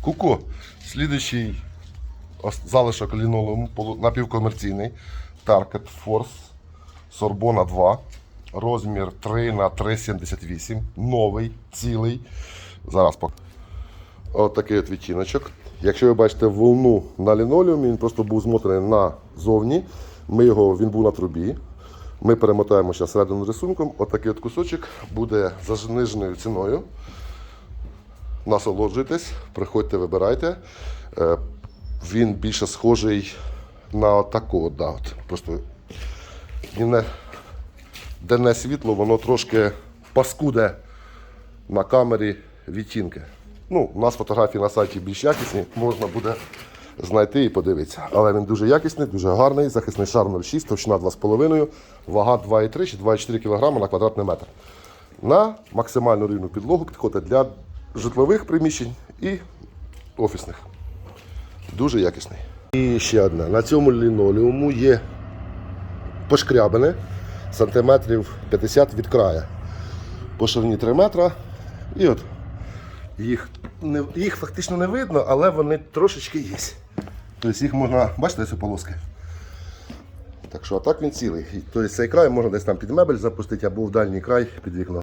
Куко. Слідуючий залишок лінолеуму напівкомерційний. Target Force Sorbona 2. Розмір 3 на 3,78. Новий, цілий. Зараз. От такий от відтіночок. Якщо ви бачите волну на лінолеумі, він просто був змотаний назовні. Ми його, він був на трубі. Ми перемотаємо зараз середину рисунком. Отакий от кусочок буде за зниженою ціною. Насолоджуйтесь, приходьте, вибирайте. Е, Він більше схожий на таку. Да, от. Просто дневне, денне світло, воно трошки паскуде на камері відтінки. Ну, у нас фотографії на сайті більш якісні, можна буде знайти і подивитися. Але він дуже якісний, дуже гарний, захисний шар 0,6, товщина 2,5, вага 2,3 чи 2,4 кг на квадратний метр. На максимально рівну підлогу підходить для житлових приміщень і офісних. Дуже якісний. І ще одне. На цьому лінолеуму є пошкрябини сантиметрів 50 від краю. По ширині 3 метра. І от їх, не, їх фактично не видно, але вони трошечки є. Тобто їх можна, бачите, ці полоски. Так що, а так він цілий. Тобто цей край можна десь там під мебель запустити або в дальній край під вікно.